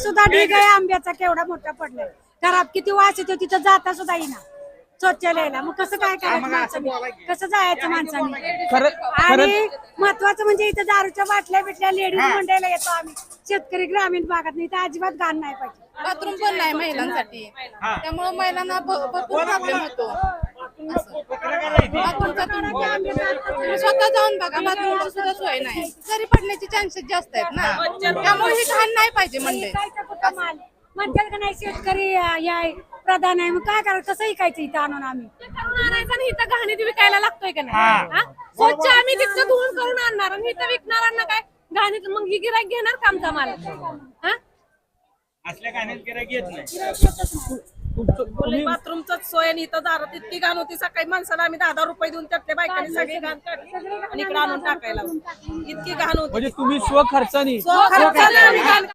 सुद्धा ढीग आहे आंब्याचा केवढा मोठा पडलाय. घरात किती वास येतो तिथं जाता सुद्धा येईना. शौचालयाला मग कसं काय करायचं माणसाने? कसं जायचं माणसाने? खरं खरं आणि महत्वाचं म्हणजे इथं दारूच्या बाटल्या बिटल्या लेडीज मंडळाला येतो आम्ही. शेतकरी ग्रामीण भागात नाही इथं अजिबात घाण नाही पाहिजे. बाथरूम पण नाही महिलांसाठी. त्यामुळे महिलांना भरपूर प्रॉब्लेम होतो. असं. तुम्ही स्वतः जाऊन बघा. बाथरूमची सुद्धा सोय नाही. जरी पडण्याचे चान्सेस जास्त आहेत ना. त्यामुळे ही घाण नाही पाहिजे माल? म्हणतात का नाही शेतकरी हे प्रधान आहे. मग काय करायचं कसं इकायचं इथं आणून आम्ही? आणायचं आणि इथं घाणीत विकायला लागतोय का नाही? हा? स्वच्छ आम्ही तिथं धुवून करून आणणार. आणि इथं विकणाऱ्यांना काय? घाणीत मग ही गिराईक घेणार का आमचा माल? हा? असल्या गाण्यात गिरायक येत नाही. बोलले बाथरूमच सोय आणि इथं दारात इतकी घाण होती सकाळी माणसाला आम्ही दहा दहा रुपये देऊन त्यातल्या बायकांनी सगळी घाण काढली आणि इकडे आणून टाकायला. इतकी घाण होती. म्हणजे तुम्ही स्वखर्चानी खर्चाने आम्ही घाण